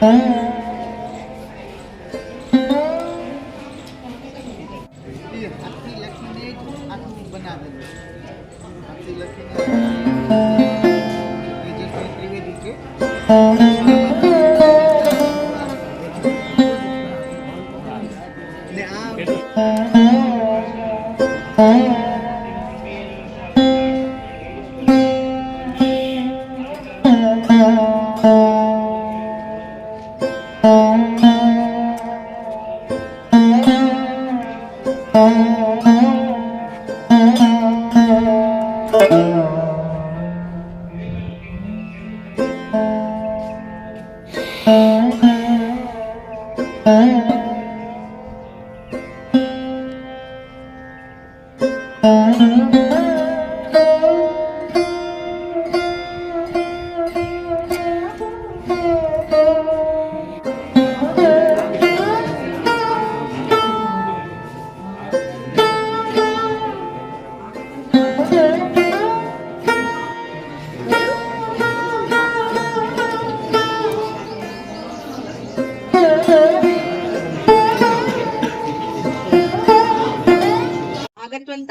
એ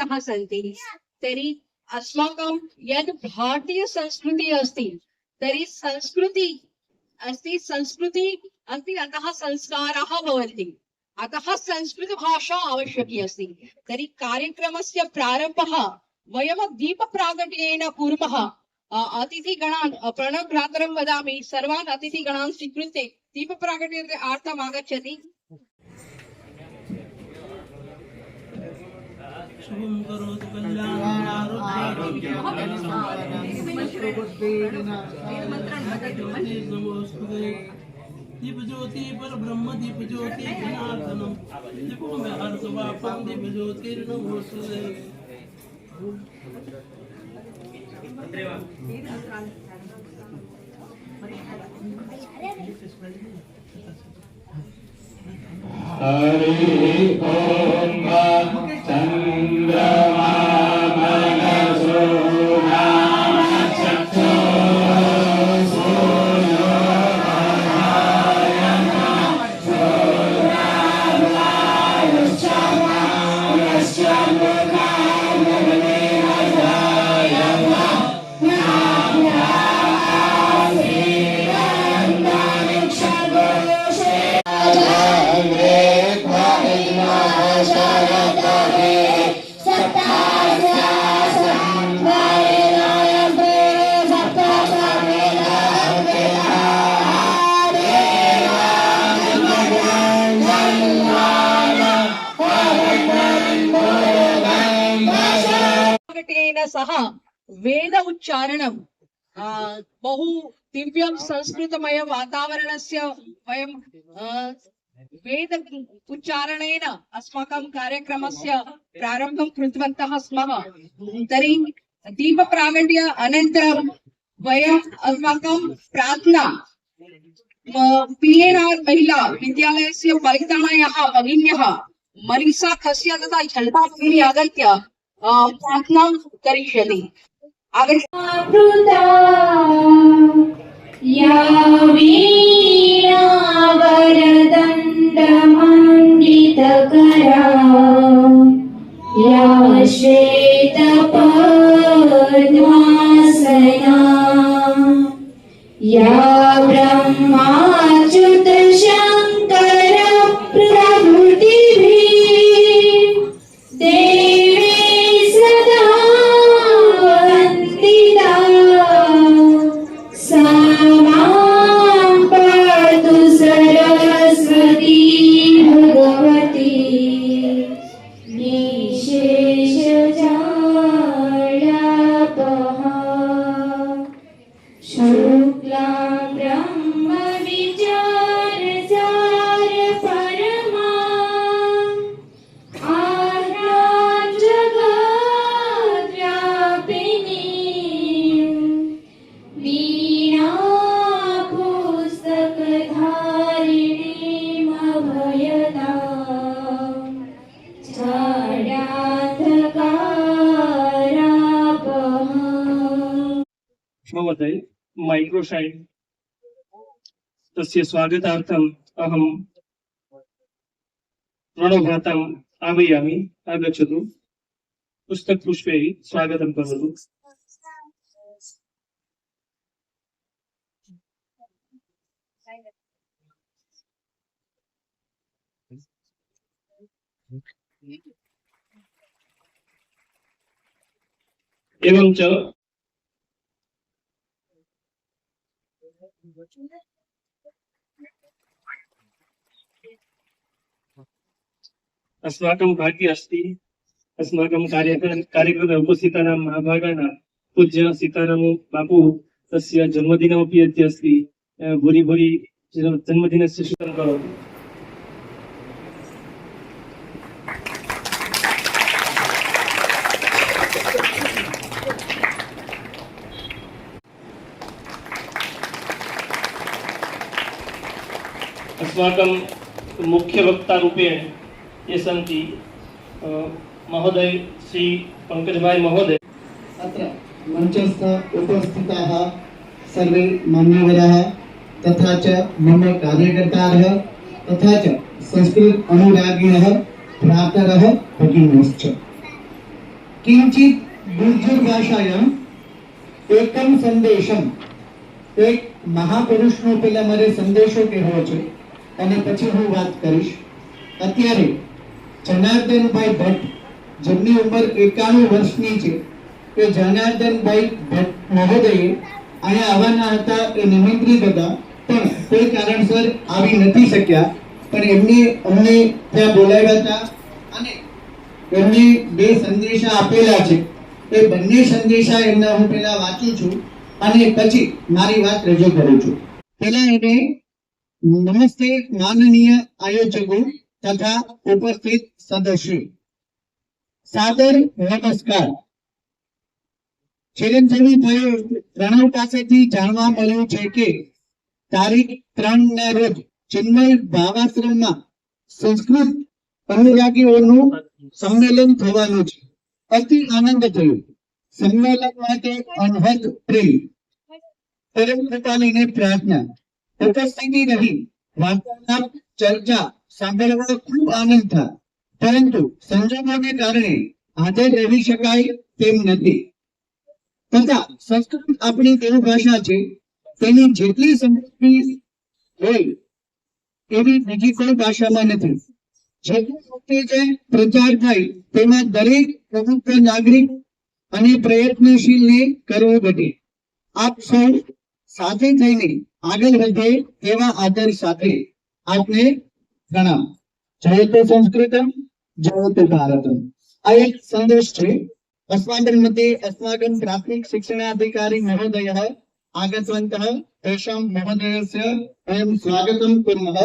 आगतवन्तः सन्ति तर्हि अस्माकं यद् भारतीयसंस्कृतिः अस्ति तर्हि संस्कृति अस्ति संस्कृति अस्ति अतः संस्काराः भवन्ति अतः संस्कृतभाषा आवश्यकी अस्ति तर्हि कार्यक्रमस्य प्रारम्भः वयं दीपप्रागट्येन कुर्मः अ, अतिथिगणान् अ, प्रणवभ्रातरं वदामि सर्वान् अतिथिगणान् स्वीकृत्य दीपप्रागट्यार्थम् आगच्छति જ્યોતિ પર બ્રહ્મ દીપ જ્યોતિ જનાર્દનમ દીપો મે હર્ષ વાપમ ఒకటేన సహా వేద ఉచ్చారణం బహు దివ్యం సంస్కృతమయ వాతావరణస్య వయం వేద उच्चारणेन अस्माकं कार्यक्रमस्य प्रारम्भं कृतवन्तः स्मः तर्हि दीपप्रागण्य अनन्तरं वयम् अस्माकं प्रार्थना पि एन् आर् महिला विद्यालयस्य परितमयः भगिन्यः मनीषा खस्य तथा झल्पा भगिनी आगत्य प्रार्थना करिष्यति। या वरदण्डमण्डितकरा या श्वेतपद्मासना या 一起去 माइक्रोसाइट तस्य स्वागतार्थम् अहं प्रणवभ्राताम् आह्वयामि आगच्छतु। पुस्तकपुष्पैः स्वागतं करोतु। एवं च अस्माकं भाग्ये अस्ति अस्माकं कार्यक्रम कार्यक्रमे उपस्थितानां महाभागानां पूज्य सीताराम बापू तस्य जन्मदिनमपि अद्य अस्ति अ, भूरि भूरि जन्मदिनस्य शुभं करोतु अस्माकं मुख्यवक्तारूपेण ये सन्ति अ, महोदय श्री पङ्कजभाई महोदय अत्र मञ्चस्थ उपस्थिताः सर्वे मान्यवराः तथा च मम कार्यकर्तारः तथा च संस्कृत अनुरागिणः भ्रातरः भगिन्यश्च किञ्चित् ગુર્જર એકમ સંદેશમ એક મહાપુરુષનો પેલા મારે સંદેશો કહેવો છે અને પછી હું વાત કરીશ. અત્યારે જનાર્દનભાઈ ભટ્ટ, જેમની ઉંમર એકાણું વર્ષની છે, એ જનાર્દનભાઈ ભટ્ટ મહોદયે અહીંયા આવવાના હતા એ નિમંત્રિત હતા, પણ કોઈ કારણસર આવી નથી શક્યા. પણ એમને અમને ત્યાં બોલાવ્યા હતા અને એમને બે સંદેશા આપેલા છે. એ બંને સંદેશા એમના હું પહેલા વાંચું છું અને પછી મારી વાત રજૂ કરું છું. પેલા એને નમસ્તે માનનીય આયોજકો તથા ઉપસ્થિત સદસ્યો સાદર નમસ્કાર ચિરંજીવીભાઈ પ્રણવ પાસેથી જાણવા મળ્યું છે કે તારીખ ત્રણ ના રોજ ચિન્મય ભાવાશ્રમમાં સંસ્કૃત અનુરાગીઓનું સંમેલન થવાનું છે. અતિ આનંદ થયો. સંમેલન માટે અનહદ પ્રેમ. પરમ કૃપાલીને પ્રાર્થના. ઉપસ્થિતિ રહી. વાર્તાલાપ, ચર્ચા સાંભળવાનો ખૂબ આનંદ થાય. પરંતુ સંજોગોને કારણે હાજર રહી શકાય તેમ નથી. તથા સંસ્કૃત આપણી દેવ ભાષા છે. તેની જેટલી સમૃદ્ધિ હોય એવી બીજી કોઈ ભાષામાં નથી. જેટલી શક્તિ છે પ્રચાર થાય તેમાં દરેક પ્રમુખ નાગરિક અને પ્રયત્નશીલને કરવું ઘટે. આપ સૌ સાથે થઈને આગળ વધે તેવા આદર સાથે આપને પ્રણામ જયતો સંસ્કૃતમ જયતો ભારતમ આ એક સંદેશ છે अस्माकं मध्ये अस्माकं प्राथमिक शिक्षणाधिकारी महोदयः आगतवन्तः तेषां महोदयस्य वयं स्वागतं कुर्मः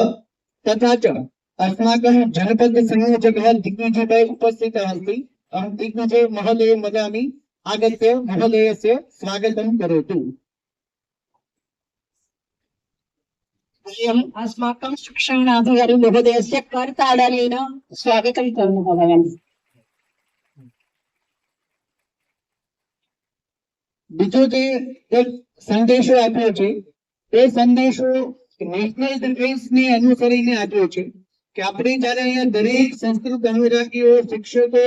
तथा च अस्माकं जनपद संयोजकः दिग्विजयभाई उपस्थितः अस्ति अहं दिग्विजय महोदय वदामि आगत्य महोदयस्य स्वागतं करोतु वयम् अस्माकं शिक्षणाधिकारी महोदयस्य करताडनेन स्वागतं कुर्मः वयम् બીજો જે એક સંદેશો આપ્યો છે એ સંદેશો નેશનલ ડિફેન્સ ને અનુસરીને આપ્યો છે કે આપણે જયારે અહીંયા દરેક સંસ્કૃત અનુરાગીઓ શિક્ષકો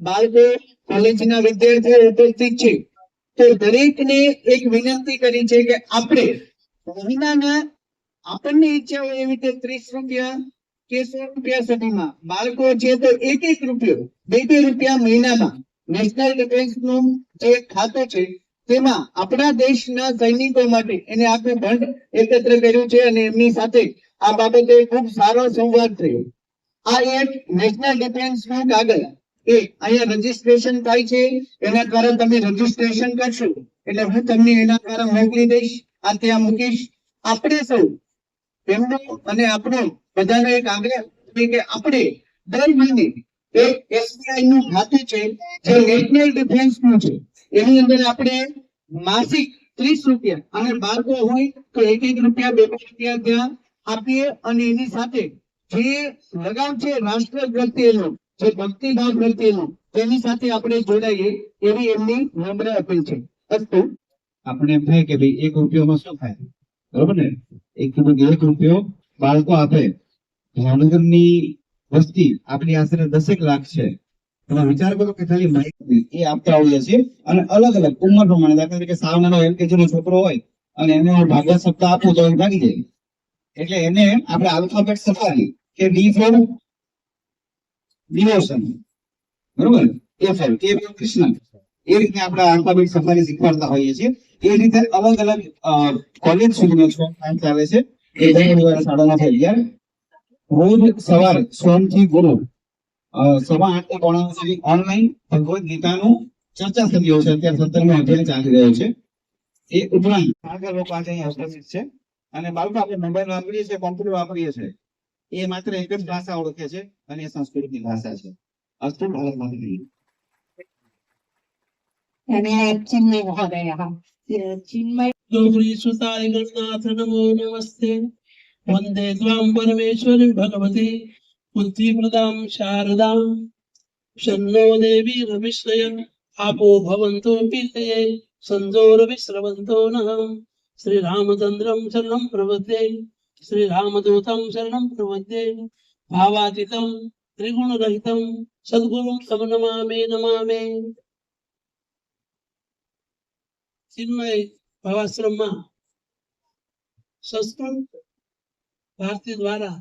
બાળકો કોલેજના વિદ્યાર્થીઓ ઉપસ્થિત છે તો દરેકને એક વિનંતી કરી છે કે આપણે મહિનાના આપણને ઈચ્છા હોય એવી રીતે ત્રીસ રૂપિયા કે સો રૂપિયા સુધીમાં. બાળકો છે તો એક એક રૂપિયો, બે બે રૂપિયા મહિનામાં નેશનલ ડિફેન્સનું જે ખાતું છે, તેમાં આપણા દેશના સૈનિકો માટે એને આખું ફંડ એકત્ર કર્યું છે અને એમની સાથે આ બાબતે ખૂબ સારો સંવાદ થયો. આ એક નેશનલ ડિફેન્સનું કાગળ એ અહીંયા રજીસ્ટ્રેશન થાય છે. એના દ્વારા તમે રજીસ્ટ્રેશન કરશો. એટલે હું તમને એના દ્વારા મોકલી દઈશ. આ ત્યાં મૂકીશ. આપણે સૌ એમનો અને આપણો બધાનો એક આગ્રહ કે આપણે દર મહિને એક એસબીઆઈ નું ખાતું છે, જે નેશનલ ડિફેન્સનું છે. એની અંદર આપણે માસિક ત્રીસ રૂપિયા અને બાળકો હોય તો એક એક રૂપિયા, બે બે રૂપિયા ત્યાં આપીએ અને એની સાથે જે લગાવ છે રાષ્ટ્ર પ્રત્યેનો જે ભક્તિભાવ પ્રત્યેનો તેની સાથે આપણે જોડાઈએ એવી એમની નમ્ર અપીલ છે. અસ્તુ. આપણે એમ થાય કે ભાઈ એક રૂપિયામાં શું થાય? બરોબર ને? એક એક રૂપિયો બાળકો આપે. ભાવનગરની વસ્તી આપણી આશરે દસેક લાખ છે. તમે વિચાર કરો કે ખાલી માહિતી એ આપતા હોઈએ છીએ અને અલગ અલગ ઉંમર પ્રમાણે. દાખલા તરીકે સાવ નાનો એલકેજી નો છોકરો હોય અને એને ભાગ્ય સપ્તાહ આપું તો ભાગી જાય. એટલે એને આપણે આલ્ફાબેટ સફારી કે ડી ફોર ડિવોશન બરોબર? A for. K Krishna. A રીતે આપણે આલ્ફાબેટ સફારી શીખવાડતા હોઈએ છીએ. એ રીતે અલગ અલગ કોલેજ સુધીનો શોખ ટાઈમ ચાલે છે. એ દર નવ અગિયાર રોજ સવારે સોમથી ગુરુ સવા આઠથી પોણા સુધી ઓનલાઈન ભગવદ ગીતાનું ચર્ચા સભ્યો છે. અત્યારે સત્તરમો અધ્યાય ચાલી રહ્યો છે. એ ઉપરાંત આગળ લોકો આજે અહીંયા ઉપસ્થિત છે. અને બાળકો આપણે મોબાઈલ વાપરીએ છીએ કોમ્પ્યુટર વાપરીએ છીએ. એ માત્ર એક જ ભાષા ઓળખે છે અને એ સંસ્કૃતની ભાષા છે. અસ્તુ ભારત માતા અને ચિન્મય મહોદયः ચિન્મય గౌరీసుతాయ గణనాథ నమో నమస్తే వందే త్వాం పరమేశ్వరి భగవతి బుద్ధిప్రదాం శారదాం శన్నో దేవి రవిశ్రయ ఆపో భవంతో శ్రీరామచంద్రం శరణం ప్రవద్దే శ్రీరామదూతం శరణం ప్రవద్దే భావాతీతం త్రిగుణరహితం సమనమామే నమామే ચિન્મય ભાવાશ્રમમાં સંસ્કૃત ભારતી દ્વારા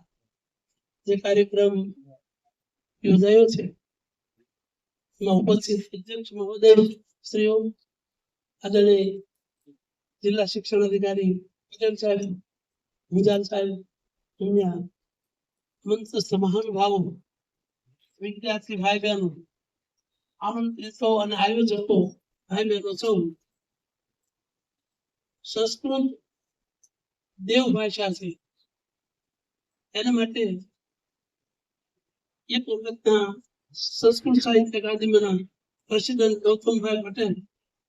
જે કાર્યક્રમ યોજાયો છે, એમાં ઉપસ્થિત અધ્યક્ષ મહોદય શ્રીઓ આદરણીય જિલ્લા શિક્ષણ અધિકારી પટેલ સાહેબ ગુજાલ સાહેબ અહીંયા મંચસ્થ મહાનુભાવો વિદ્યાર્થી ભાઈ બહેનો આમંત્રિતો અને આયોજકો ભાઈ બહેનો સૌ સંસ્કૃત દેવ ભાષા છે. એના માટે એક વખતના સંસ્કૃત સાહિત્ય અકાદમીના પ્રેસિડેન્ટ ગૌતમભાઈ પટેલ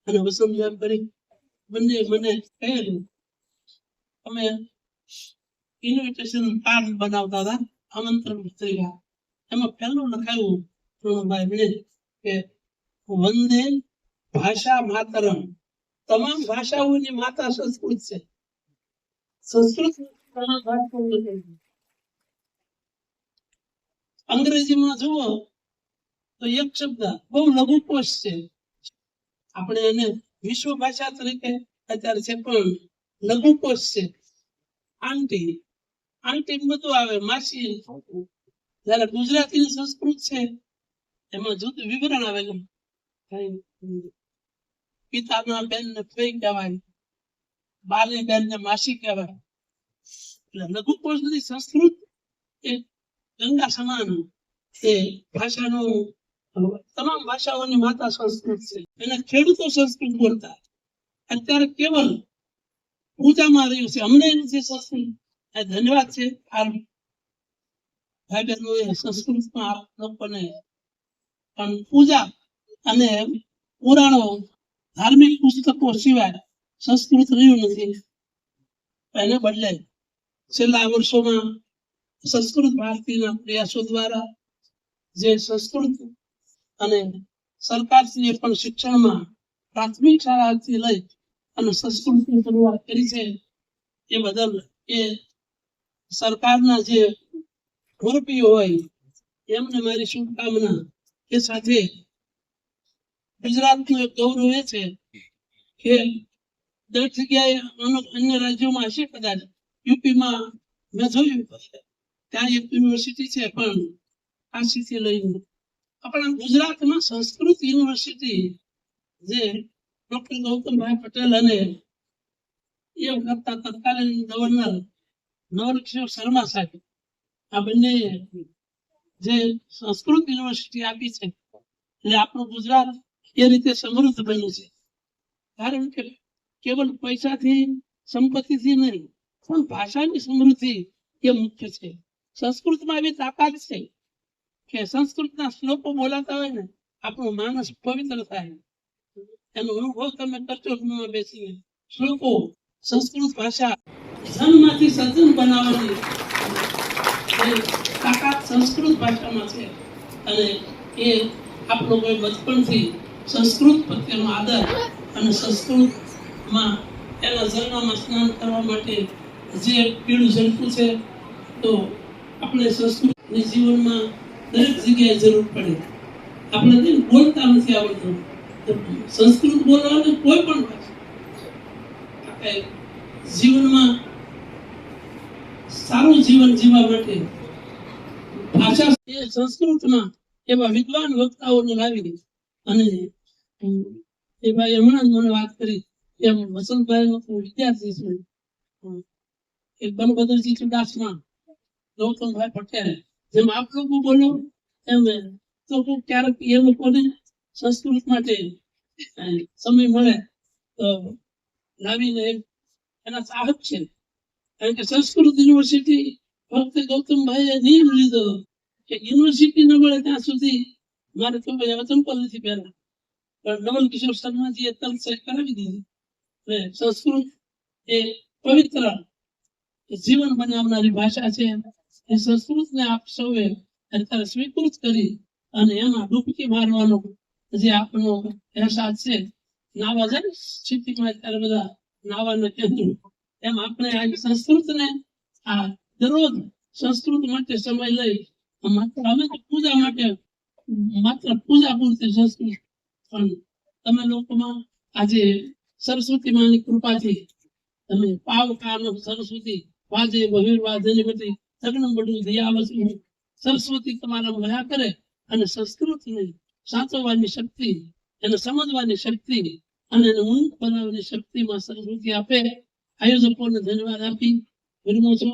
અને વસંતભાઈ પરી બંને મને કહેલું, અમે ઇન્વિટેશન કાર્ડ બનાવતા હતા, આમંત્રણ પત્રિકા એમાં પહેલું લખાયું પ્રણવભાઈ કે વંદે ભાષા માતરમ. તમામ ભાષાઓની માતા સંસ્કૃત છે. સંસ્કૃત. અંગ્રેજીમાં જુઓ તો એક શબ્દ બહુ લઘુ કોષ છે. આપણે એને વિશ્વ ભાષા તરીકે અત્યારે છે પણ લઘુ કોષ છે. આંટી આંટી બધું આવે, માસી જયારે ગુજરાતી સંસ્કૃત છે, એમાં જુદું વિવરણ આવેલું. પિતાના બેન ને ફઈ કહેવાય બાલી બેન ને માસી કહેવાય. એટલે લઘુકોષની સંસ્કૃત એ ગંગા સમાન એ ભાષાનું તમામ ભાષાઓની માતા સંસ્કૃત છે. એને ખેડૂતો સંસ્કૃત બોલતા. અત્યારે કેવલ પૂજામાં રહ્યું છે. અમને નથી સંસ્કૃત. ધન્યવાદ છે. ભાઈ બહેનો એ સંસ્કૃતમાં લોકોને પણ પૂજા અને પુરાણો ધાર્મિક પુસ્તકો સિવાય સંસ્કૃત રહ્યું નથી. એને બદલે છેલ્લા વર્ષોમાં સંસ્કૃત ભારતીના પ્રયાસો દ્વારા જે સંસ્કૃત અને સરકારશ્રીએ પણ શિક્ષણમાં પ્રાથમિક શાળાથી લઈ અને સંસ્કૃતની શરૂઆત કરી છે, એ બદલ એ સરકારના જે મોરપીઓ હોય, એમને મારી શુભકામના. એ સાથે ગુજરાતનું એક ગૌરવ એ છે કે દર જગ્યાએ અન્ય રાજ્યોમાં હશે કદાચ. યુપીમાં મેં જોયું ત્યાં એક યુનિવર્સિટી છે પણ કાશીથી લઈને. આપણા ગુજરાતમાં સંસ્કૃત યુનિવર્સિટી જે ડોક્ટર ગૌતમભાઈ પટેલ અને એ વખતના તત્કાલીન ગવર્નર નવલકિશોર શર્મા સાહેબ આ બંને જે સંસ્કૃત યુનિવર્સિટી આપી છે. એટલે આપણું ગુજરાત એ રીતે સમૃદ્ધ બન્યું છે. કારણ કે કેવલ પૈસાથી, સંપત્તિથી નહીં, પણ ભાષાની સમૃદ્ધિ એ મુખ્ય છે. સંસ્કૃતમાં એવી તાકાત છે કે સંસ્કૃતના શ્લોકો બોલાતા હોય ને, આપણું માનસ પવિત્ર થાય. એનો અનુભવ તમે રૂમમાં બેસીને શ્લોકો સંસ્કૃત ભાષા ધનમાંથી સજ્જન બનાવવાની તાકાત સંસ્કૃત ભાષામાં છે. અને એ આપણો કોઈ બચપણથી સંસ્કૃત પ્રત્યેનો આદર અને સંસ્કૃતમાં એના જન્મમાં સ્નાન કરવા માટે જે પીળું ઝરકું છે, તો આપણે સંસ્કૃતની જીવનમાં દરેક જગ્યાએ જરૂર પડે. આપણે તેને બોલતા નથી આવડતું. સંસ્કૃત બોલવાનું કોઈ પણ ભાષા જીવનમાં સારું જીવન જીવવા માટે ભાષા સંસ્કૃતમાં એવા વિદ્વાન વક્તાઓને લાવી અને એ ભાઈ હમણાં જ મને વાત કરી. એમ વસંતભાઈ નો વિદ્યાર્થી છું. હમ. એક બનભદ્રજી ચુડાસમા ગૌતમભાઈ પટેલ જેમ આપ લોકો બોલો એમ તો ક્યારેક એ લોકોને સંસ્કૃત માટે સમય મળે તો લાવીને એના ચાહક છે. કારણ કે સંસ્કૃત યુનિવર્સિટી ફક્ત ગૌતમભાઈએ નિયમ લીધો. કે યુનિવર્સિટી ન મળે ત્યાં સુધી મારે તો વચન પર નથી પહેરવા નવલ કિશોર શર્માજીએ તરત સહી કરાવી દીધી. સંસ્કૃત એ પવિત્ર જીવન બનાવનારી ભાષા છે. એ સંસ્કૃતને આપ સૌએ અત્યારે સ્વીકૃત કરી અને એમાં ડૂબકી મારવાનો જે આપણો અહેસાસ છે, નાવા જાય સ્થિતિમાં અત્યારે બધા નાવાના કેન્દ્રો. એમ આપણે આ સંસ્કૃતને આ દરરોજ સંસ્કૃત માટે સમય લઈ, માત્ર તો પૂજા માટે, માત્ર પૂજા પૂરતી સંસ્કૃત પણ તમે લોકોમાં આજે સરસ્વતી માની કૃપાથી તમે પાવ કામ સરસ્વતી વાજે બહિર વાજની બધું દયાવસી સરસ્વતી તમારા ભયા કરે અને સંસ્કૃતને સાચવવાની શક્તિ, એને સમજવાની શક્તિ અને એને ઊંઘ બનાવવાની શક્તિમાં સરસ્વતી આપે. આયોજકોને ધન્યવાદ આપી. વિરમો છું.